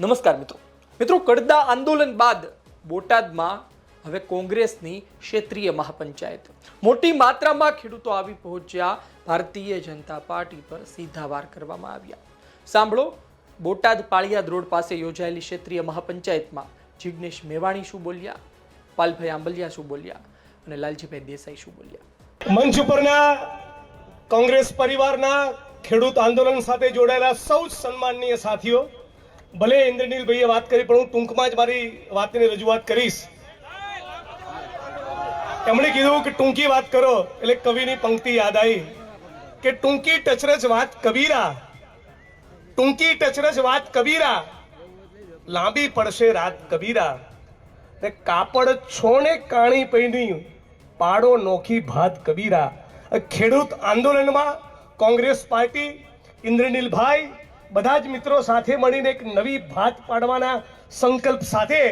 નમસ્કાર મિત્રો. મિત્રો, કડદા આંદોલન બાદ બોટાદમાં હવે કોંગ્રેસની ક્ષેત્રીય મહાપંચાયત. મોટી માત્રામાં ખેડૂતો આવી પહોંચ્યા. ભારતીય જનતા પાર્ટી પર સીધા વાર કરવામાં આવ્યા. સાંભળો, બોટાદ પાળિયાદ રોડ પાસે યોજાયેલી ક્ષેત્રીય મહાપંચાયતમાં જિગ્નેશ મેવાણી શું બોલ્યા? પાલભાઈ આંબલિયા શું બોલ્યા? અને લાલજીભાઈ દેસાઈ શું બોલ્યા? મંચ ઉપરના કોંગ્રેસ પરિવારના ખેડૂત આંદોલન સાથે જોડાયેલા સૌ સન્માનીય સાથીઓ ભલે ઇન્દ્રનીલભાઈએ વાત કરી, પણ હું ટૂંકમાં જ મારી વાતની રજૂઆત કરીશ. એમણે કીધું કે ટૂંકી વાત કરો, એટલે કવિની પંક્તિ યાદ આવી કે ટૂંકી ટચરજ વાત કબીરા, ટૂંકી ટચરજ વાત કબીરા, લાંબી પડશે રાત કબીરા. ને કાપડ છોણે કાણી પૈની પાડો નોખી ભાત કબીરા. ખેડૂત આંદોલનમાં કોંગ્રેસ પાર્ટી, ઇન્દ્રનીલભાઈ બધા જ મિત્રો સાથે મળીને એક નવી ભાત પાડવાના સંકલ્પ સાથે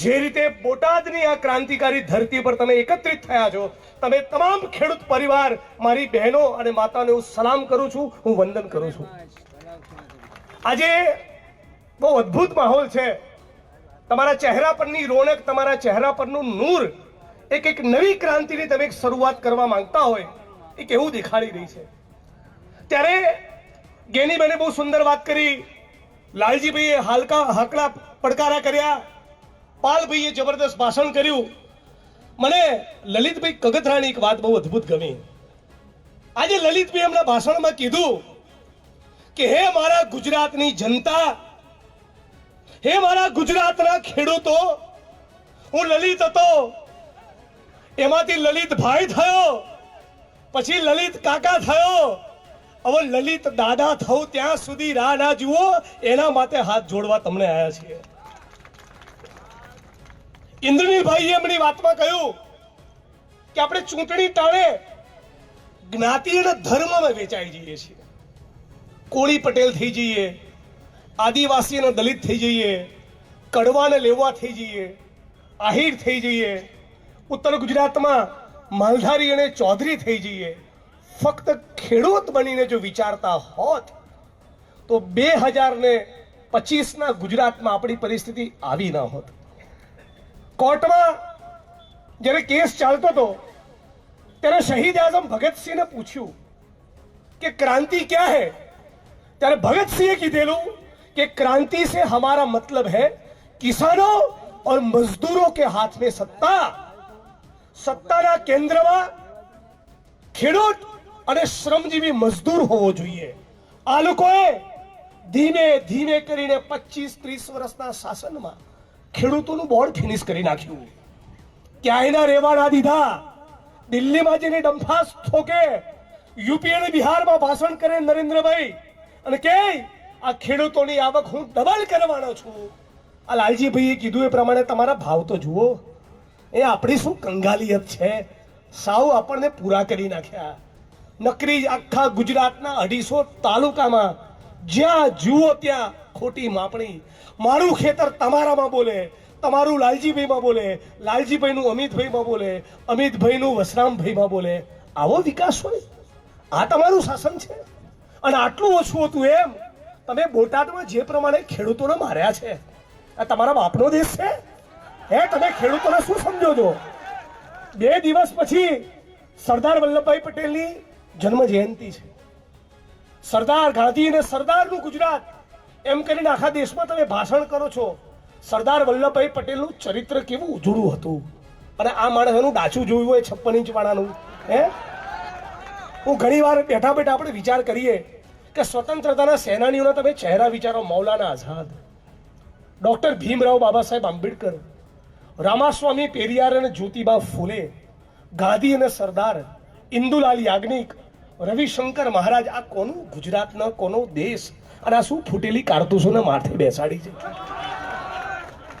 જે રીતે બોટાદની આ ક્રાંતિકારી ધરતી પર તમે એકત્રિત થયા છો, તમે તમામ ખેડૂત પરિવાર, મારી બહેનો અને માતાને હું સલામ કરું છું, હું વંદન કરું છું. આજે બહુ અદ્ભુત માહોલ છે. તમારા ચહેરા પરની રોનક, તમારા ચહેરા પરનું નૂર, એક એક નવી ક્રાંતિની તમે એક શરૂઆત કરવા માંગતા હોય, એ કેવું દેખાડી રહી છે? ત્યારે ગેનીબેને બહુ સુંદર વાત કરી. લાલજીભાઈએ હાલકા હાકડા પડકારા કર્યા. પાલભાઈએ જબરદસ્ત ભાષણ કર્યું. મને લલિતભાઈ કગથરાની એક વાત બહુ અદ્ભુત ગમી. આજે લલિતભાઈ એમના ભાષણમાં કીધું કે, હે મારા ગુજરાતની જનતા, હે મારા ગુજરાતના ખેડૂતો, હું લલિત હતો. એમાંથી લલિતભાઈ થયો, પછી લલિત કાકા થયો. હવે લલિત દાદા થવું ત્યાં સુધી રાહ ના જુઓ, એના માટે હાથ જોડવા તમને આવ્યા છીએ. ઇન્દ્રનીભાઈએ એમની વાતમાં કહ્યું કે આપણે ચૂંટણી ટાળે, જ્ઞાતિ અને ધર્મમાં વેચાઈ જઈએ છીએ. કોળી પટેલ થઈ જઈએ, આદિવાસી અને દલિત થઈ જઈએ કડવાને લેવા થઈ જઈએ, આહિર થઈ જઈએ, ઉત્તર ગુજરાતમાં માલધારી અને ચૌધરી થઈ જઈએ ફક્ત ખેડૂત બનીને જો વિચારતા હોત તો બે હજાર ને પચીસના ગુજરાતમાં આપણી પરિસ્થિતિ આવી ન હોત કોર્ટમાં જ્યારે કેસ ચાલતો હતો ત્યારે શહીદ આઝમ ભગતસિંહને પૂછ્યું કે क्रांति क्या है ત્યારે ભગતસિંહે કીધેલું कि क्रांति से हमारा मतलब है किसानों और मजदूरों के हाथ में सत्ता સત્તાના કેન્દ્રમાં ખેડૂત અને શ્રમજીવી મજદૂર હોવો જોઈએ. આ લોકોએ ધીમે ધીમે કરીને પચીસ ત્રીસ વર્ષના શાસનમાં ખેડૂતોનું બોર્ડ ફિનિશ કરી નાખ્યું. ક્યાંયના રહેવા દીધા. દિલ્હીમાં જઈને ડંફાસ ઠોકે યુપી અને બિહારમાં ભાષણ કરે નરેન્દ્રભાઈ. અને કે, આ ખેડૂતોની આવક હું ડબલ કરવાનો છું. આ લાલજીભાઈએ કીધું એ પ્રમાણે તમારા ભાવ તો જુઓ. એ આપણી શું કંગાલિયત છે? સાવ આપણને પૂરા કરી નાખ્યા. નકરી આખા ગુજરાતના અઢીસો તાલુકામાં જ્યાં જુઓ ત્યાં ખોટી માપણી. મારું ખેતર તમારામાં બોલે, તમારું લાલજીભાઈમાં બોલે, લાલજીભાઈનું અમિતભાઈમાં બોલે, અમિતભાઈનું વસરામભાઈમાં બોલે. આવો વિકાસ હોય. આ તમારું શાસન છે. અને આટલું ઓછું હતું એમ, તમે બોટાદમાં જે પ્રમાણે ખેડૂતોને માર્યા છે. આ તમારા બાપનો દેશ છે. હે, તમે ખેડૂતોને શું સમજો છો? બે દિવસ પછી સરદાર વલ્લભભાઈ પટેલની જન્મ જયંતિ છે. સરદાર ગાંધી અને સરદારનું ગુજરાત. એમ કરીને આખા દેશમાં તમે ભાષણ કરો છો. સરદાર વલ્લભભાઈ પટેલનું ચરિત્ર કેવું ઉજળું હતું. અને આ માણસનું ડાચું જોયું હોય છપ્પન ઇંચ વાળાનું. હે? હું ઘણી વાર બેઠા બેઠા આપણે વિચાર કરીએ કે સ્વતંત્રતાના સેનાનીઓના તમે ચહેરા વિચારો, મૌલાના આઝાદ. ડૉક્ટર ભીમરાવ બાબા સાહેબ આંબેડકર, રામાસ્વામી પેરિયાર અને જ્યોતિબા ફૂલે, ગાંધી અને સરદાર, ઇન્દુલાલ યાજ્ઞિક રવિશંકર મહારાજ, આ કોનું ગુજરાતનો કોનો દેશ? અને આ શું ફૂટેલી કારતૂસોને માથે બેસાડી છે?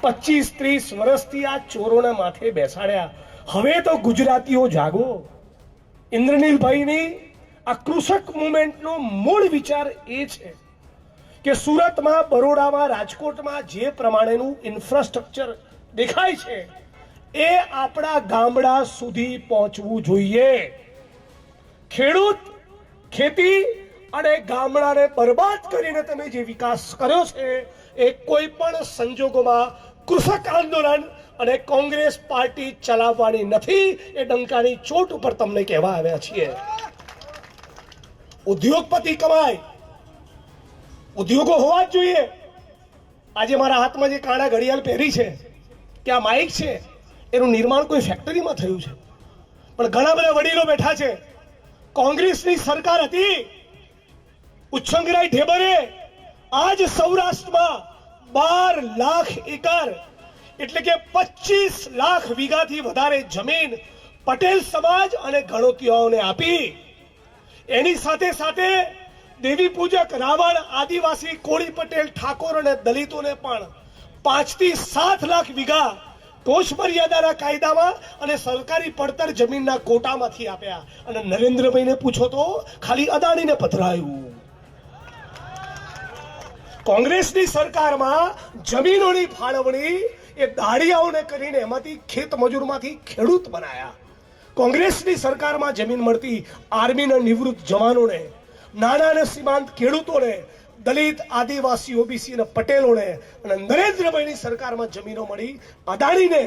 પચીસ ત્રીસ વર્ષથી આ ચોરોને માથે બેસાડ્યા. હવે તો ગુજરાતીઓ જાગો. ઇન્દ્રનીલભાઈની આ કૃષક મુમેન્ટનો મૂળ વિચાર એ છે કે સુરતમાં, બરોડામાં, રાજકોટમાં જે પ્રમાણેનું ઇન્ફ્રાસ્ટ્રક્ચર દેખાય છે, એ આપણા ગામડા સુધી પહોંચવું જોઈએ. ખેડૂત, ખેતી અને ગામડાને બરબાદ કરીને તમે જે વિકાસ કર્યો છે, એ કોઈ પણ સંજોગોમાં કૃષક આંદોલન અને કોંગ્રેસ પાર્ટી ચલાવવાની નથી, એ ડંકાની ચોટ ઉપર તમને કહેવા આવ્યા છીએ. ઉદ્યોગપતિ કમાય, ઉદ્યોગો હોવા જ જોઈએ. આજે મારા હાથમાં જે કાણા ઘડિયાળ પહેરી છે, કે આ માઇક છે, એનું નિર્માણ કોઈ ફેક્ટરીમાં થયું છે. પણ ઘણા બધા વડીલો બેઠા છે કોંગ્રેસની સરકાર હતી. ઉચ્છંગરાય ઢેબરે આજ સૌરાષ્ટ્રમાં બાર લાખ એકર, એટલે કે પચીસ લાખ વીઘાથી વધારે જમીન પટેલ સમાજ અને ગણોતિયાઓને આપી. એની સાથે સાથે દેવી પૂજક રાવણ આદિવાસી કોળી પટેલ ઠાકોર અને દલિતોને પણ પાંચથી સાત લાખ વીઘા ટોચ મર્યાદાના કાયદામાં અને સરકારી પડતર જમીનના કોટામાંથી આપ્યા. અને નરેન્દ્રભાઈને પૂછો તો ખાલી અદાણીને પધરાયું. કોંગ્રેસની સરકારમાં જમીનોની ફાળવણી એ દાડિયાઓને કરીને એમાંથી ખેત મજૂરમાંથી ખેડૂત બનાયા. કોંગ્રેસની સરકારમાં જમીન મળતી આર્મીના નિવૃત્ત જવાનોને, નાના અને સીમાંત ખેડૂતોને દલિત, આદિવાસી, ઓબીસી અને પટેલોને અને નરેન્દ્રભાઈની સરકારમાં જમીનો મળી, અદાણીને,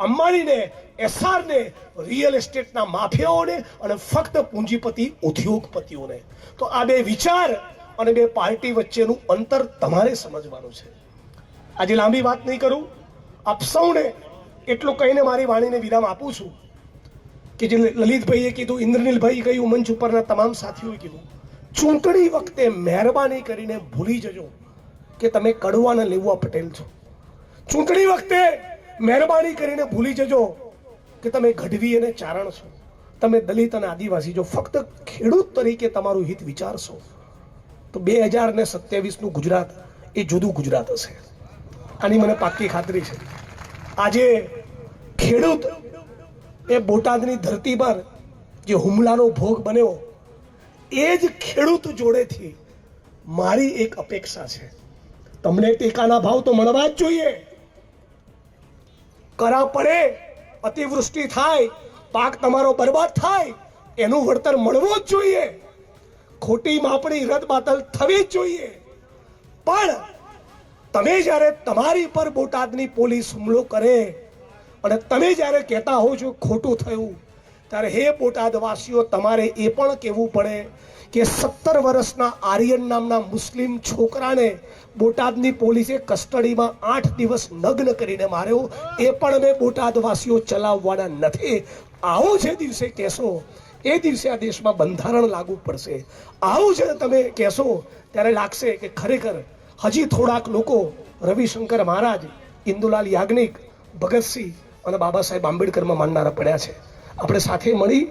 અંબાણીને, એસઆરને, રિયલ એસ્ટેટના માફિયાઓને અને ફક્ત પૂંજીપતિ, ઉદ્યોગપતિઓને. તો આ બે વિચાર અને બે પાર્ટી વચ્ચેનું અંતર તમારે સમજવાનું છે. આજે લાંબી વાત નહીં કરું. આપ સૌને એટલું કહીને મારી વાણીને વિરામ આપું છું કે જે લલિતભાઈએ કીધું ઇન્દ્રનીલભાઈ કહ્યું, મંચ ઉપરના તમામ સાથીઓએ કીધું ચૂંટણી વખતે મહેરબાની કરીને ભૂલી જજો કે તમે કડવાના લેવા પટેલ છો. ચૂંટણી વખતે મહેરબાની કરીને ભૂલી જજો કે તમે ગઢવી અને ચારણ છો. તમે દલિત અને આદિવાસી છો. ફક્ત ખેડૂત તરીકે તમારું હિત વિચારશો. તો બે હજાર ને સત્યાવીસનું ગુજરાત એ જુદું ગુજરાત હશે. આની મને પાક્કી ખાતરી છે. આજે ખેડૂત એ બોટાદની ધરતી પર જે હુમલાનો ભોગ બન્યો એ જ ખેડૂત જોડેથી મારી એક અપેક્ષા છે. તમને ટેકાના ભાવ તો મળવા જ જોઈએ. કરા પડે, અતિવૃષ્ટિ થાય, પાક તમારો બરબાદ થાય, એનું વળતર મળવું જ જોઈએ. ખોટી માપણી રદબાતલ થવી જ જોઈએ. પણ તમે જ્યારે તમારી પર બોટાદની પોલીસ હુમલો કરે અને તમે જ્યારે કહેતા હો છો ખોટું થયું ત્યારે હે બોટાદવાસીઓ, તમારે એ પણ કહેવું પડે કે સત્તર વર્ષના આર્યન નામના મુસ્લિમ છોકરાને બોટાદની પોલીસે કસ્ટડીમાં આઠ દિવસ નગ્ન કરીને માર્યો. એ પણ અમે બોટાદવાસીઓ ચલાવવાના નથી. આવો જે દિવસે કહેશો, એ દિવસે આ દેશમાં બંધારણ લાગુ પડશે. આવું છે તમે કહેશો, ત્યારે લાગશે કે ખરેખર હજી થોડાક લોકો રવિશંકર મહારાજ, ઇન્દુલાલ યાજ્ઞિક, ભગતસિંહ અને બાબા સાહેબ આંબેડકરમાં માનનારા પડ્યા છે. આપણે સાથે મળી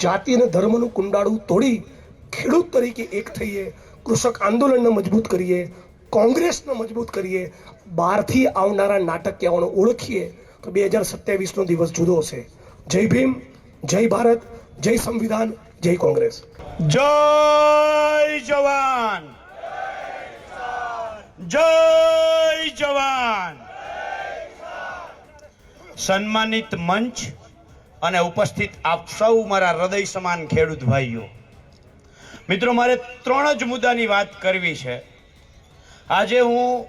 જાતિ અને ધર્મનું કુંડાળું તોડી ખેડૂત તરીકે એક થઈએ, કૃષક આંદોલનને મજબૂત કરીએ, કોંગ્રેસને મજબૂત કરીએ, બહારથી આવનારા નાટકીયાઓને ઓળખીએ, તો બે હજાર સત્યાવીસનો દિવસ જુદો હશે. જય ભીમ, જય ભારત, જય સંવિધાન, જય કોંગ્રેસ. જય જવાન! જય જવાન! સન્માનિત મંચ અને ઉપસ્થિત આપ સૌ મારા હૃદય સમાન ખેડૂત ભાઈઓ. મિત્રો, મારે ત્રણ જ મુદ્દાની વાત કરવી છે. આજે હું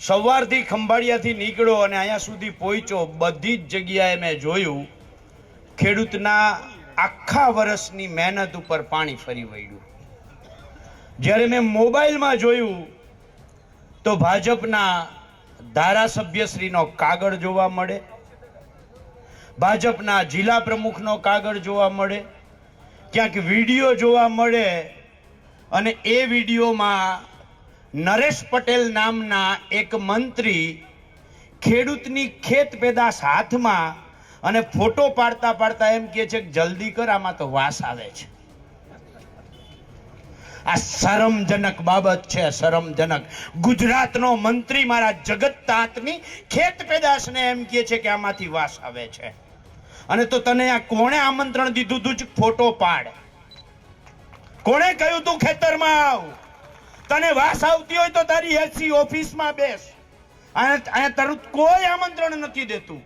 સવારથી ખંભાળિયાથી નીકળ્યો અને અહીંયા સુધી પહોંચ્યો, બધી જ જગ્યાએ મેં જોયું, ખેડૂતના આખા વર્ષની મહેનત ઉપર પાણી ફરી વળ્યું. જ્યારે મેં મોબાઈલમાં જોયું, તો ભાજપના ધારાસભ્યશ્રીનો કાગળ જોવા મળે ભાજપના જિલ્લા પ્રમુખનો કાગળ જોવા મળે, ક્યાંક વીડિયો જોવા મળે અને એ વિડીયોમાં નરેશ પટેલ નામના એક મંત્રી ખેડૂતની ખેત પેદાશ હાથમાં અને ફોટો પાડતા પાડતા એમ કહે છે કે જલ્દી કર, આમાં તો વાસ આવે છે. આ શરમજનક બાબત છે, શરમજનક. ગુજરાતનો મંત્રી મારા જગત તાતની ખેત પેદાશને એમ કહે છે કે આમાંથી વાસ આવે છે. અને તો તને આ કોણે આમંત્રણ દીધું તું ફોટો પાડ? કોણે કહ્યું તું ખેતરમાં આવ? તને વાસ આવતી હોય તો તારી એસી ઓફિસમાં બેસ. અહીંયા તારું કોઈ આમંત્રણ નથી દેતું.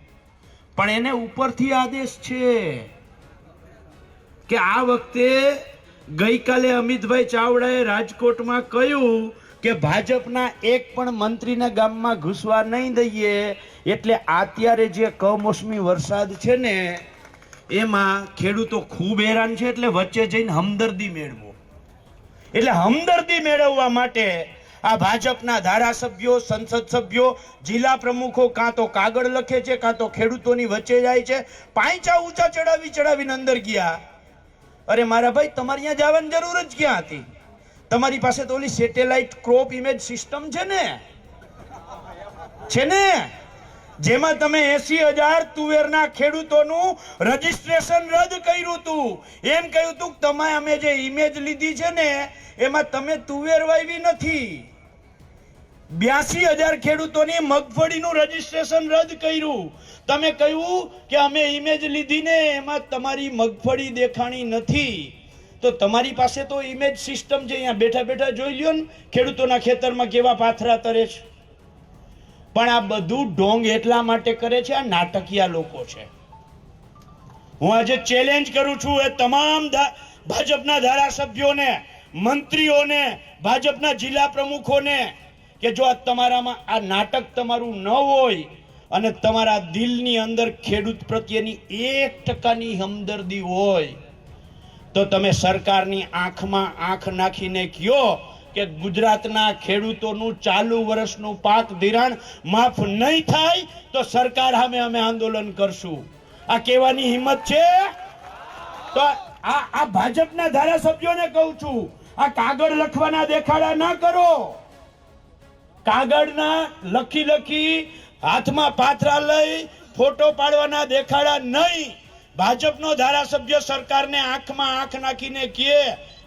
પણ એને ઉપરથી આદેશ છે કે આ વખતે ગઈકાલે અમિતભાઈ ચાવડાએ રાજકોટમાં કહ્યું કે ભાજપના એક પણ મંત્રીને ગામમાં ઘૂસવા નહીં દઈએ. એટલે અત્યારે જે કમોસમી વરસાદ છે ને, એમાં ખેડૂતો ખૂબ હેરાન છે એટલે વચ્ચે જઈને હમદર્દી મેળવો. એટલે હમદર્દી મેળવવા માટે આ ભાજપના ધારાસભ્યો, સંસદ સભ્યો, જિલ્લા પ્રમુખો કાં તો કાગળ લખે છે, કાં તો ખેડૂતોની વચ્ચે જાય છે, પાંચા ઊંચા ચડાવી ચડાવીને અંદર ગયા. અરે મારા ભાઈ, તમારે ત્યાં જવાની જરૂર જ ક્યાં હતી? તમારી પાસે તો ઓલી સેટેલાઇટ ક્રોપ ઇમેજ સિસ્ટમ છે ને? છે ને? જેમાં તમે એસી હજાર તુવેરના ખેડૂતોનું રજીસ્ટ્રેશન રદ કર્યું હતું એમ કહ્યું હતું કે તમે અમે જે ઇમેજ લીધી છે ને, એમાં તમે તુવેર વાવી નથી. બ્યાસી હજાર ખેડૂતોની મગફળીનું રજીસ્ટ્રેશન રદ કર્યું. તમે કહ્યું કે અમે ઇમેજ લીધી ને, એમાં તમારી મગફળી દેખાણી નથી. તો તમારી પાસે તો ઇમેજ સિસ્ટમ છે અહીંયા બેઠા બેઠા જોઈ લ્યો ને, ખેડૂતોના ખેતરમાં કેવા પાથરા તરે છે. પણ આ બધું ઢોંગ એટલા માટે કરે છે, આ નાટકીય લોકો છે. હું આજે ચેલેન્જ કરું છું એ તમામ ભાજપના ધારાસભ્યોને, મંત્રીઓને, ભાજપના જિલ્લા પ્રમુખોને કે જો આ તમારામાં, આ નાટક તમારું ન હોય અને તમારા દિલની અંદર ખેડૂત પ્રત્યેની એક ટકાની હમદર્દી હોય, તો તમે સરકારની આંખમાં આંખ નાખીને કયો કે ગુજરાતના ખેડૂતોનું ચાલુ વર્ષનું પાક ધિરાણ માફ નહીં થાય તો સરકાર સામે અમે આંદોલન કરશું. આ કહેવાની હિંમત છે? તો આ આ ભાજપના ધારાસભ્યોને કહું છું, આ કાગળ લખવાના દેખાડા ના કરો. કાગળના લખી લખી હાથમાં પાથરા લઈ ફોટો પાડવાના દેખાડા નહીં. ભાજપનો ધારાસભ્ય સરકારને આંખમાં આંખ નાખીને કહે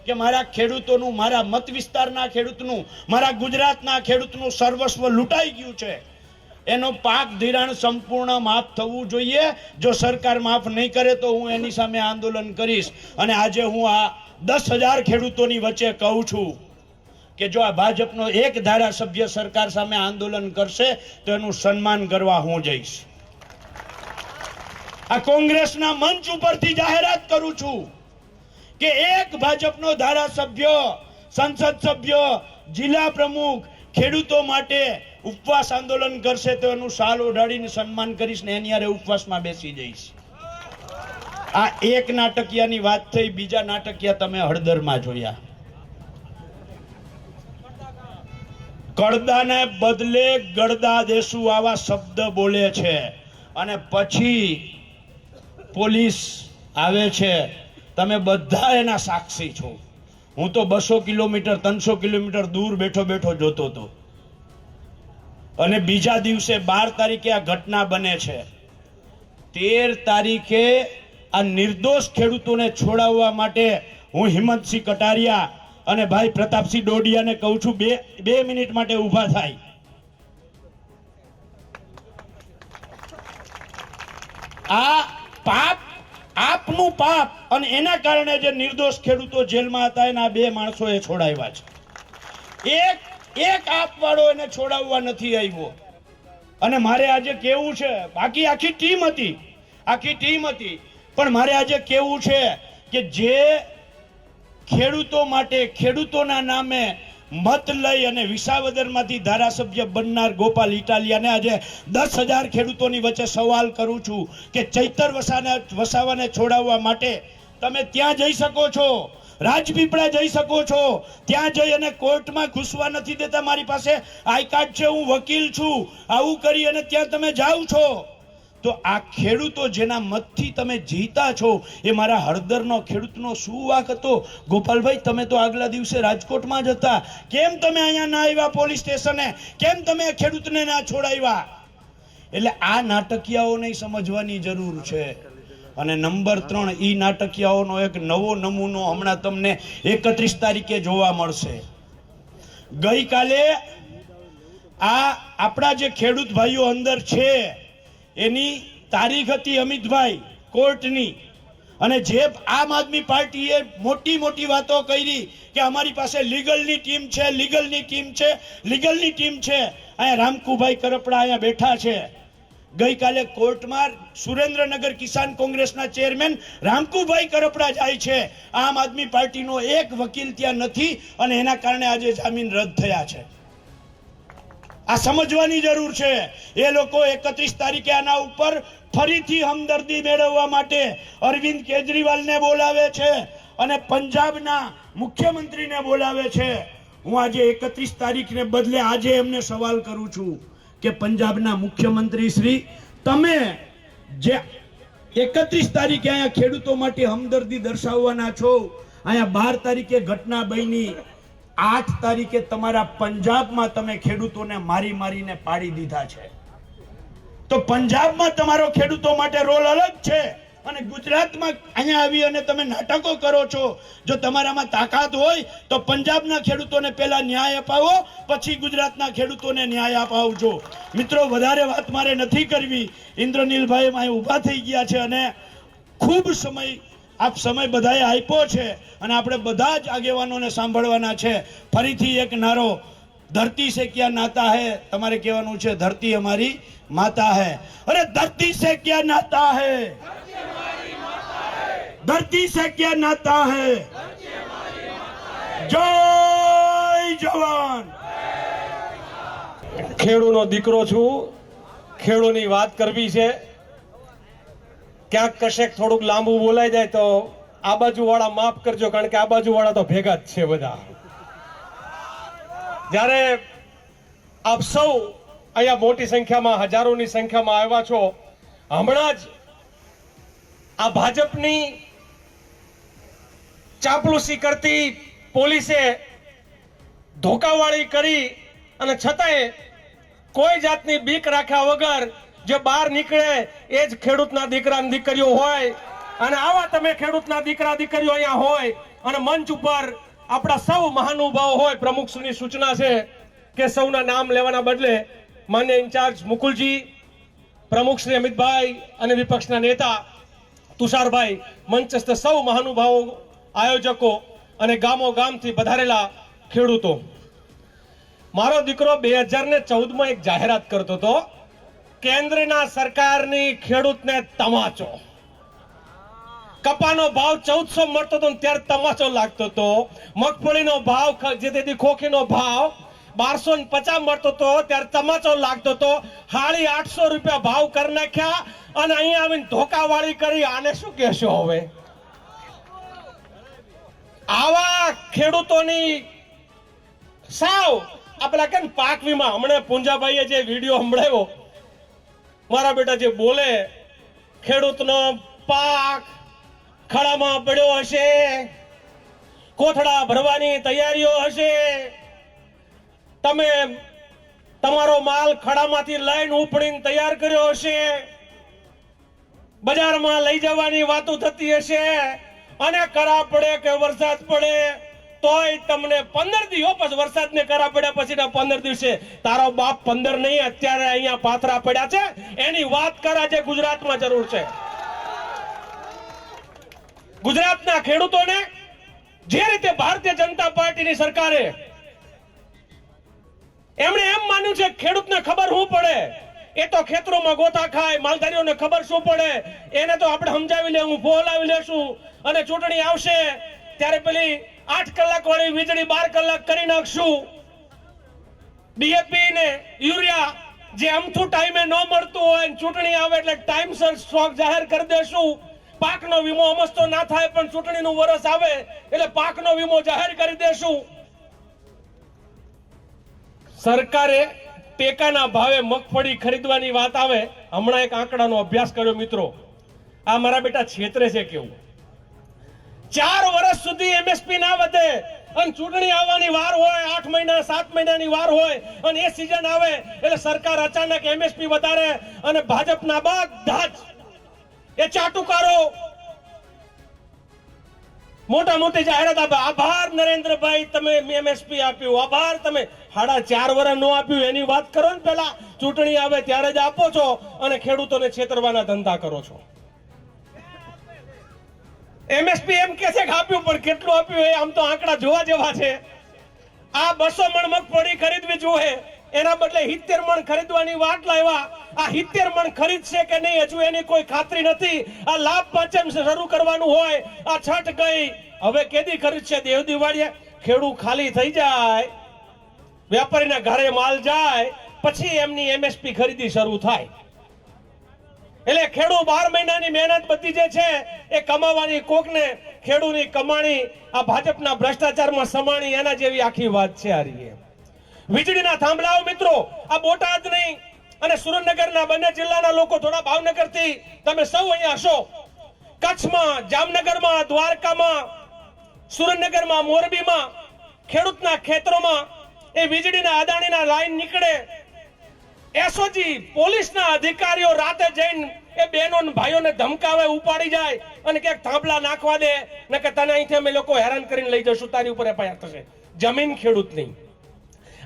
કે મારા ખેડૂતોનું, મારા મત વિસ્તારના ખેડૂતનું, મારા ગુજરાતના ખેડૂતનું સર્વસ્વ લૂંટાઈ ગયું છે. એનો પાક ધિરાણ સંપૂર્ણ માફ થવું જોઈએ. જો સરકાર માફ નહીં કરે તો હું એની સામે આંદોલન કરીશ. અને આજે હું આ દસ હજાર ખેડૂતોની વચ્ચે કહું છું કે જો આ ભાજપનો એક ધારાસભ્ય સરકાર સામે આંદોલન કરશે, તો એનું સન્માન કરવા હું જઈશ. આ કોંગ્રેસના મંચ ઉપરથી જાહેરાત કરું છું. કે એક ભાજપનો ધારાસભ્ય, સંસદ સભ્ય, જિલ્લા પ્રમુખ ખેડૂતો માટે ઉપવાસ આંદોલન કરશે તો એનું શાલ ઓઢાડીને સન્માન કરીશ ને એની ઉપવાસમાં બેસી જઈશ. આ એક નાટકિયાની વાત થઈ, બીજા નાટકિયા તમે હળદરમાં જોયા. કડદાને બદલે ગળદા દેશું આવા શબ્દ બોલે છે. અને પછી પોલીસ આવે છે તમે બધા એના સાક્ષી છો. હું તો બસો કિલોમીટર, ત્રણસો કિલોમીટર દૂર બેઠો બેઠો જોતો હતો. અને બીજા દિવસે બાર તારીખે આ ઘટના બને છે. તેર તારીખે આ નિર્દોષ ખેડૂતોને છોડાવવા માટે હું હિંમતસિંહ કટારિયા અને ભાઈ પ્રતાપસિંહ ડોડિયાને કહું છું, બે બે મિનિટ માટે ઊભા થાય. આ પાપ આપનું પાપ અને એના કારણે જે નિર્દોષ ખેડૂતો જેલમાં હતા, એના બે માણસો એ છોડાવ્યા છે. એક એક આપવાળો એને છોડાવવા નથી આવ્યો. અને મારે આજે કેવું છે, બાકી આખી ટીમ હતી, આખી ટીમ હતી. પણ મારે આજે કેવું છે કે જે ખેડૂતો માટે, ખેડૂતોના નામે મત લઈ અને વિસાવદરમાંથી ધારાસભ્ય બનનાર ગોપાલ ઇટાલિયાને આજે દસ હજાર ખેડૂતોની વચ્ચે સવાલ કરું છું કે ચૈતર વસાને વસાવાને છોડાવવા માટે તમે ત્યાં જઈ શકો છો, રાજપીપળા જઈ શકો છો, ત્યાં જઈ અને કોર્ટમાં ઘૂસવા નથી દેતા મારી પાસે. આઈ કાર્ડ છે, હું વકીલ છું. આવું કરી અને ત્યાં તમે જાઓ છો. તો આ ખેડૂતો જેના મતથી તમે જીતા છો, એ મારા હળદરનો ખેડૂતનો શું વાક હતો? ગોપાલભાઈ, તમે તો આગલા દિવસે રાજકોટમાં જ હતા. કેમ તમે અહીંયા ના આવ્યા પોલીસ સ્ટેશને? કેમ તમે ખેડૂતને ના છોડાવ્યા? એટલે આ નાટકીયાઓને સમજવાની જરૂર છે. અને નંબર ત્રણ, ઈ નાટકીયાઓનો એક નવો નમૂનો હમણાં તમને એકત્રીસ તારીખે જોવા મળશે. ગઈકાલે આ આપણા જે ખેડૂત ભાઈઓ અંદર છે એની તારીખ હતી અમિતભાઈ કોર્ટની. અને જે આમ આદમી પાર્ટીએ મોટી મોટી વાતો કરી કે અમારી પાસે લીગલની ટીમ છે, લીગલની ટીમ છે, લીગલની ટીમ છે. અહીંયા રામકુભાઈ કરપડા અહીંયા બેઠા છે. ગઈકાલે કોર્ટમાં સુરેન્દ્રનગર કિસાન કોંગ્રેસના ચેરમેન રામકુભાઈ કરપડા જાય છે. આમ આદમી પાર્ટીનો એક વકીલ ત્યાં નથી અને એના કારણે આજે જામીન રદ થયા છે. આ સમજવાની જરૂર છે. એ લોકો એકત્રીસ તારીખે આના ઉપર ફરીથી હમદર્દી મેળવવા માટે અરવિંદ કેજરીવાલને બોલાવે છે અને પંજાબના મુખ્યમંત્રીને બોલાવે છે. હું આજે એકત્રીસ તારીખને બદલે આજે એમને સવાલ કરું છું કે પંજાબના મુખ્યમંત્રી શ્રી, તમે જે એકત્રીસ તારીખે અહીંયા ખેડૂતો માટે હમદર્દી દર્શાવવાના છો, અહીંયા બાર તારીખે ઘટના બની આઠ તારીખે તમારા પંજાબમાં તમે ખેડૂતોને મારી મારીને પાડી દીધા છે. તો પંજાબમાં તમારો ખેડૂતો માટે રોલ અલગ છે અને ગુજરાતમાં અહીંયા આવી અને તમે નાટકો કરો છો. જો તમારામાં તાકાત હોય તો પંજાબના ખેડૂતોને પહેલા ન્યાય અપાવો, પછી ગુજરાતના ખેડૂતોને ન્યાય અપાવજો. મિત્રો, વધારે વાત મારે નથી કરવી. ઇન્દ્રનીલભાઈ અહીં ઊભા થઈ ગયા છે અને ખૂબ સમય આપ સમય બધાએ આપ્યો છે અને આપણે બધા જ આગેવાનોને સાંભળવાના છે. ફરીથી એક નારો, ધરતી સે ક્યાં નાતા હે? તમારે કહેવાનું છે, ધરતી અમારી માતા હે. અરે, ધરતી સે ક્યાં નાતા હે? ધરતી સે ક્યાં નાતા હે? જય જવાન! ખેડૂનો દીકરો છું. ખેડૂની વાત કરવી છે. ક્યાંક કશેક થોડુંક લાંબુ બોલાઈ જાય તો આ બાજુ વાળા માફ કરજો, કારણ કે આ બાજુ વાળા તો ભેગા જ છે બધા. જ્યારે આપ સૌ અહીંયા મોટી સંખ્યામાં, હજારોની સંખ્યામાં આવ્યા છો, હમણાં જ આ ભાજપની ચાપલુસી કરતી પોલીસે ધોકાવાળી કરી અને છતાંય કોઈ જાતની બીક રાખ્યા વગર જે બહાર નીકળે, એ જ ખેડૂતના દીકરા દીકરીઓ હોય. અને આવા તમે ખેડૂતના દીકરા, દીકરીઓ અહીંયા હોય, અને મંચ ઉપર આપણા સૌ મહાનુભાવો હોય પ્રમુખશ્રીની સૂચના છે કે સૌના નામ લેવાના બદલે માન્ય ઇન્ચાર્જ મુકુલજી, પ્રમુખ શ્રી અમિતભાઈ અને વિપક્ષના નેતા તુષારભાઈ, મંચસ્થ સૌ મહાનુભાવો, આયોજકો અને ગામો ગામથી વધારેલા ખેડૂતો. મારો દીકરો બે હજાર ને ચૌદમાં એક જાહેરાત કરતો હતો. કેન્દ્રના સરકારની ખેડૂતને તમાચો. કપાનો ભાવ ચૌદસો મળતો હતો ત્યારે તમાચો લાગતો હતો. મગફળીનો ભાવ જે તેથી ખોખીનો ભાવ બારસો ને પચાસ મળતો હતો, ત્યારે તમાચો લાગતો હતો. હાળી આઠસો રૂપિયા ભાવ કરી નાખ્યા અને અહીંયા આવીને ધોકાવાળી કરી. આને શું કહેશો હવે? આવા ખેડૂતોની સાવ આપણા કે પાક વીમા, હમણાં પુંજાભાઈએ જે વીડિયો સંભળાવ્યો મારા બેટા જે બોલે, ખેડૂતનો પાક ખડામાં પડ્યો હશે, કોથળા ભરવાની તૈયારીઓ હશે, તમે તમારો માલ ખડામાંથી લાઈન ઉપડીને તૈયાર કર્યો હશે, બજારમાં લઈ જવાની વાતો થતી હશે, અને કરા પડે કે વરસાદ પડે તોય તમને પંદર દિવસ પછી વરસાદ ને કરા પડ્યા પછી પંદર દિવસે. તારો બાપ પંદર નહીં, અત્યારે અહીંયા પાથરા પડ્યા છે. એની વાત કરા જે ગુજરાતમાં જરૂર છે. ગુજરાતના ખેડૂતોને જે રીતે ભારતીય જનતા પાર્ટીની સરકારે એમણે એમ માન્યું છે, ખેડૂતને ખબર શું પડે? એ તો ખેતરોમાં ગોથા ખાય, માલધારીઓને ખબર શું પડે? એને તો આપણે સમજાવી લેવું બોલાવી લેશું. અને ચૂંટણી આવશે, ત્યારે પેલી આઠ કલાક વાળી વીજળી બાર કલાક કરી નાખશું. ડીએપી ને યુરિયા જે અમથું ટાઈમે ન મળતું હોય ચૂંટણી આવે એટલે ટાઈમસર સ્ટોક જાહેર કરી દેશું. પાકનો વીમો અમસ્તો ના થાય પણ ચૂંટણીનું વરસ આવે એટલે પાકનો વીમો જાહેર કરી દેશું. સરકારે ટેકાના ભાવે મગફળી ખરીદવાની વાત આવે. હમણાં એક આંકડાનો અભ્યાસ કર્યો, મિત્રો. આ મારા બેટા છેતરે છે કેવું? ચાર વર્ષ સુધી એમએસપી ના વધે. અને ચૂંટણી આવવાની વાર હોય, આઠ મહિના, સાત મહિનાની વાર હોય, અને એ સિઝન આવે, એટલે સરકાર અચાનક એમએસપી વધારે અને ભાજપના બધા જ એ ચાટુકારો. મોટા મોટી જાહેરાત આપે, આભાર નરેન્દ્રભાઈ, તમે એમએસપી આપ્યું, આભાર તમે. સાડા ચાર વર્ષ નો આપ્યું, એની વાત કરો ને પેલા ચૂંટણી આવે ત્યારે જ આપો છો અને ખેડૂતોને છેતરવાના ધંધા કરો છો. એમએસપી એમ કે છે કે આપ્યું પણ કેટલું આપ્યું એ આમ તો આંકડા જોવા જેવા છે. આ બસો મણ મગફળી ખરીદવી જોઈએ. એના બદલે હિત્તેર મણ ખરીદવાની વાત લાવ્યા. આ હિત્તેર મણ ખરીદશે કે નહીં, હજુ એની કોઈ ખાતરી નથી. આ લાભ પાંચમ શરૂ કરવાનું હોય, આ છઠ ગઈ. હવે કેદી ખરીદશે દેવ દિવાળીએ ખેડૂ ખાલી થઈ જાય. વેપારીના ઘરે માલ જાય. પછી એમની એમએસપી ખરીદી શરૂ થાય. એટલે ખેડૂત બાર મહિનાની મહેનત બધી જે છે, એ કમાવાની કોકને ખેડૂની કમાણી આ ભાજપના ભ્રષ્ટાચારમાં સમાણી, એના જેવી આખી વાત છે રહી વીજળીના થાંભલાઓ મિત્રો, આ બોટાદ નહીં, અને સુરેન્દ્રનગરના બંને જિલ્લાના લોકો થોડા ભાવનગરથી, તમે સૌ અહીંયા હશો. કચ્છમાં, જામનગરમાં, દ્વારકામાં, સુરેન્દ્રનગરમાં, મોરબીમાં, ખેડૂતના ખેતરોમાં, એ વીજળીના અદાણીના લાઈન નીકળે એસઓજી, પોલીસના અધિકારીઓ રાતે જઈને એ બહેનો ભાઈઓને ધમકાવે, ઉપાડી જાય અને ક્યાંક થાંભલા નાખવા દે. ને કે તને અહીંથી અમે લોકો હેરાન કરીને લઈ જશું, તારી ઉપર એફઆઈઆર થશે. જમીન ખેડૂતની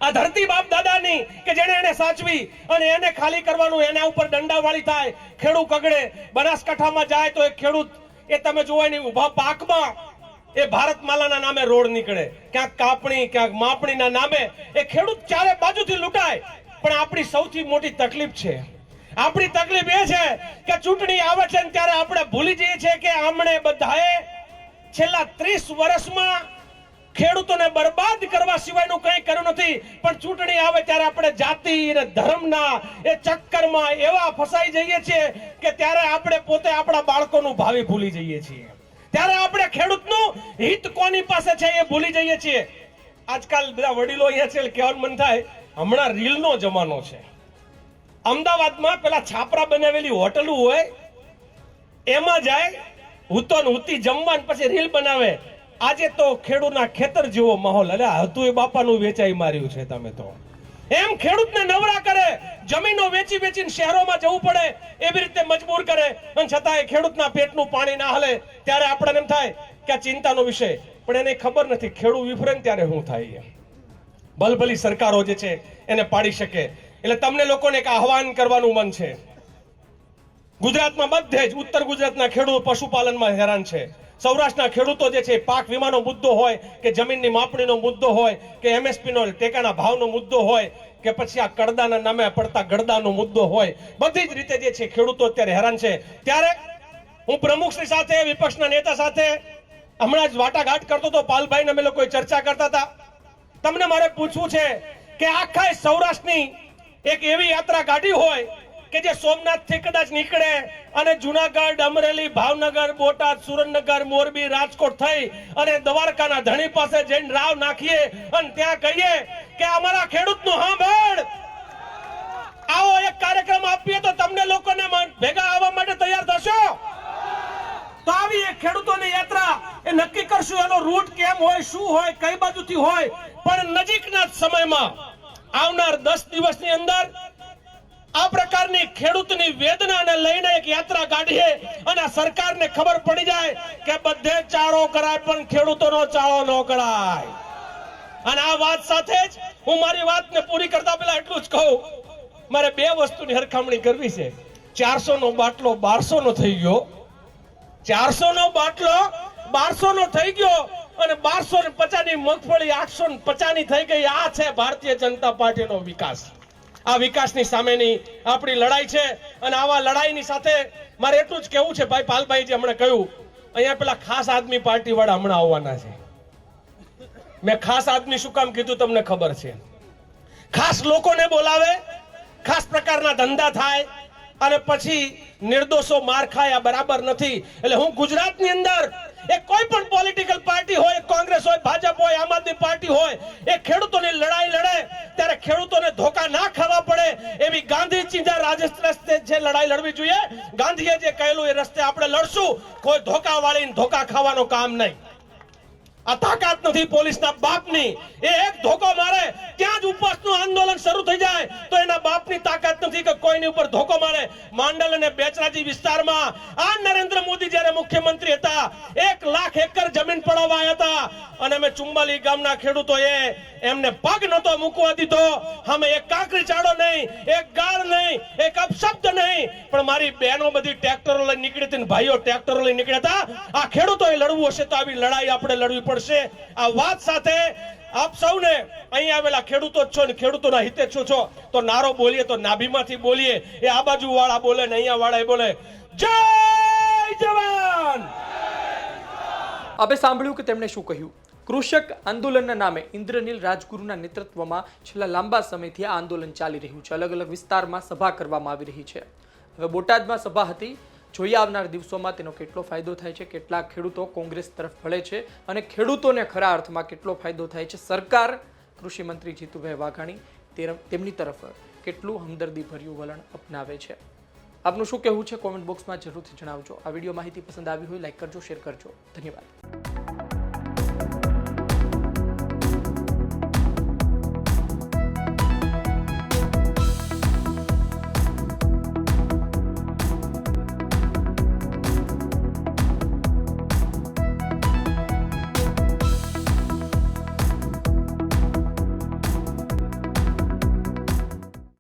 આ ધરતી બાપ દાદાની કે જેને એને સાચવી અને એને ખાલી કરવાનું, એના ઉપર દંડાવાળી થાય, ખેડૂત કગડે, બનાસકાંઠામાં જાય તો એ ખેડૂત, એ તમે જોવાય નહીં ઊભા પાકમાં, એ ભારત માલાના નામે રોડ નીકળે. ક્યાંક કાપણી, ક્યાંક માપણીના નામે, એ ખેડૂત ચારે બાજુથી લૂંટાય. પણ આપણી સૌથી મોટી તકલીફ છે. આપણી તકલીફ એ છે કે ચૂંટણી આવે છે ત્યારે આપણે ભૂલી જઈએ છીએ કે આમણે બધાએ છેલ્લા ત્રીસ વર્ષમાં ખેડૂતોને બરબાદ કરવા સિવાયનું કંઈ કર્યું નથી. પણ ચૂંટણી આવે ત્યારે આપણે જાતિ અને ધર્મના એ ચક્કરમાં એવા ફસાઈ જઈએ છીએ કે ત્યારે આપણે પોતે આપણા બાળકોનું ભાવિ ભૂલી જઈએ છીએ. ત્યારે આપણે ખેડૂતનું હિત કોની પાસે છે એ ભૂલી જઈએ છીએ. આજકાલ બધા વડીલો અહીંયા છે કહેવાનું મન થાય. હમણાં રીલનો જમાનો છે. અમદાવાદમાં પેલા છાપરા બનાવેલી હોટલો હોય, એમાં જાય, હુતો ને હુતી જમવા પછી રીલ બનાવે. આજે તો ખેડૂતના ખેતર જેવો માહોલ. અરે હતું એ બાપાનું વેચાઈ માર્યું છે તમે તો. એમ ખેડૂતને નવરા કરે, જમીનો વેચી વેચીને શહેરોમાં જવું પડે, એવી રીતે મજબૂર કરે. અને છતાંય ખેડૂતના પેટનું પાણી ના હલે, ત્યારે આપણને એમ થાય કે આ ચિંતાનો વિષય. પણ એને ખબર નથી, ખેડૂત વિફરે ત્યારે શું થાય ભલભલી સરકારો જે છે એને પાડી શકે. એટલે તમને લોકોને એક આહવાન કરવાનું મન છે. ગુજરાતમાં બધે જ ઉત્તર ગુજરાતના ખેડૂતો પશુપાલનમાં હેરાન છે. સૌરાષ્ટ્રના ખેડૂતો જે છે, પાક વીમાનો મુદ્દો હોય કે જમીનની માપણીનો મુદ્દો હોય કે એમએસપીનો ટેકાના ભાવનો મુદ્દો હોય કે પછી આ કડદાના નામે પડતા ગડદાનો મુદ્દો હોય, બધી જ રીતે જે છે ખેડૂતો અત્યારે હેરાન છે. ત્યારે હું પ્રમુખશ્રી સાથે, વિપક્ષના નેતા સાથે હમણાં જ વાટાઘાટ કરતો હતો પાલભાઈને અમે લોકો ચર્ચા કરતા હતા. તમને મારે પૂછવું છે કે આખા સૌરાષ્ટ્રની એક એવી યાત્રા કાઢી હોય કે જે સોમનાથથી કદાચ નીકળે અને જુનાગઢ, અમરેલી, ભાવનગર, બોટાદ, સુરેન્દ્રનગર, મોરબી, રાજકોટ થઈ અને દ્વારકાના ધણી પાસે જઈને રાવ નાખીએ અને ત્યાં કહીએ કે અમારા ખેડૂતનું સાંભળ આવો એક કાર્યક્રમ આપીએ તો તમને લોકોને ભેગા આવવા માટે તૈયાર થશો. તો આવી એક ખેડૂતોની યાત્રા એ નક્કી કરશું એનો રૂટ કેમ હોય, શું હોય, કઈ બાજુથી હોય. પણ નજીકના સમયમાં આવનાર દસ દિવસની અંદર આ પ્રકારની ખેડૂતની વેદનાને લઈને એક યાત્રા કાઢીએ અને સરકારને ખબર પડી જાય કે બધે ચાળો કરાય, પણ ખેડૂતોનો ચાળો ન કરાય. અને આ વાત સાથે જ હું મારી વાતને પૂરી કરતા પહેલા એટલું જ કહું. મારે બે વસ્તુની હરખામણી કરવી છે. ચારસો નો બાટલો બારસો નો થઈ ગયો. ચારસો નો બાટલો બારસો નો થઈ ગયો અને બારસો ને પચાસની મગફળી આઠસો ને પચાસની થઈ ગઈ. આ છે ભારતીય જનતા પાર્ટીનો વિકાસ. આ વિકાસની સામેની આપણી લડાઈ છે અને આવા લડાઈની સાથે મારે એટલું જ કહેવું છે, ભાઈ પાલભાઈ જે હમણાં કહ્યું, અહીંયા પેલા ખાસ આદમી પાર્ટી વાળા હમણાં આવવાના છે. મેં ખાસ આદમી શું કામ કીધું તમને ખબર છે. ખાસ લોકોને બોલાવે, ખાસ પ્રકારના ધંધા થાય અને પછી નિર્દોષો માર ખાયા, બરાબર નથી. એટલે હું ગુજરાતની અંદર, એ કોઈ પણ પોલિટિકલ પાર્ટી હોય, કોંગ્રેસ હોય, ભાજપ હોય, આમ આદમી પાર્ટી હોય, એ ખેડૂતોની લડાઈ લડે, ત્યારે ખેડૂતોને ધોકા ના ખાવા પડે, એવી ગાંધી ચિંતા રાજસ્થાન જે લડાઈ લડવી જોઈએ, ગાંધીએ જે કહેલું, એ રસ્તે આપણે લડશું, કોઈ ધોકા વાળીને ધોકા ખાવાનું કામ નહીં. તાકાત નથી પોલીસના બાપની. એ એક ધોકો મારે, ત્યાં જ ઉપવાસનું આંદોલન શરૂ થઈ જાય, તો એના બાપની તાકાત નથી કે કોઈની ઉપર ધોકો મારે. માંડલ અને બેચરાજી વિસ્તારમાં આ નરેન્દ્ર મોદી જ્યારે મુખ્યમંત્રી હતા, એક લાખ એકર જમીન પડાવવા હતા. અને અમે ચુંબાલી ગામના ખેડૂતોએ એમને પગ નતો મૂકવા દીધો. અમે એક કાંકરી ચાડો નહીં, એક ગાળ નહીં, એક અપશબ્દ નહીં. પણ મારી બહેનો બધી ટ્રેક્ટરો લઈ નીકળી હતી ભાઈઓ ટ્રેક્ટરો લઈ નીકળ્યા હતા. આ ખેડૂતોએ લડવું હશે તો આવી લડાઈ આપણે લડવી પડશે. આ વાત સાથે આપ સૌને અહીં આવેલા ખેડૂતો છો ને ખેડૂતોના હિતે છો છો. તો નારો બોલીએ, તો નાભીમાંથી બોલીએ. એ આ બાજુ વાળા બોલે ને અહીંયા વાળા બોલે, જય જવાન! આપણે સાંભળ્યું કે તેમણે શું કહ્યું? કૃષક આંદોલનના નામે ઇન્દ્રનીલ રાજગુરુના નેતૃત્વમાં છેલ્લા લાંબા સમયથી આ આંદોલન ચાલી રહ્યું છે. અલગ અલગ વિસ્તારમાં સભા કરવામાં આવી રહી છે. હવે બોટાદમાં સભા હતી. જોઈએ આવનાર દિવસોમાં તેનો કેટલો ફાયદો થાય છે કેટલા ખેડૂતો કોંગ્રેસ તરફ ભળે છે અને ખેડૂતોને ખરા અર્થમાં કેટલો ફાયદો થાય છે. સરકાર કૃષિમંત્રી જીતુભાઈ વાઘાણી તેમની તરફ કેટલું હમદર્દી ભર્યું વલણ અપનાવે છે. આપનું શું કહેવું છે? કોમેન્ટ બોક્સમાં જરૂરથી જણાવજો. આ વીડિયો માહિતી પસંદ આવી હોય, લાઈક કરજો, શેર કરજો. ધન્યવાદ.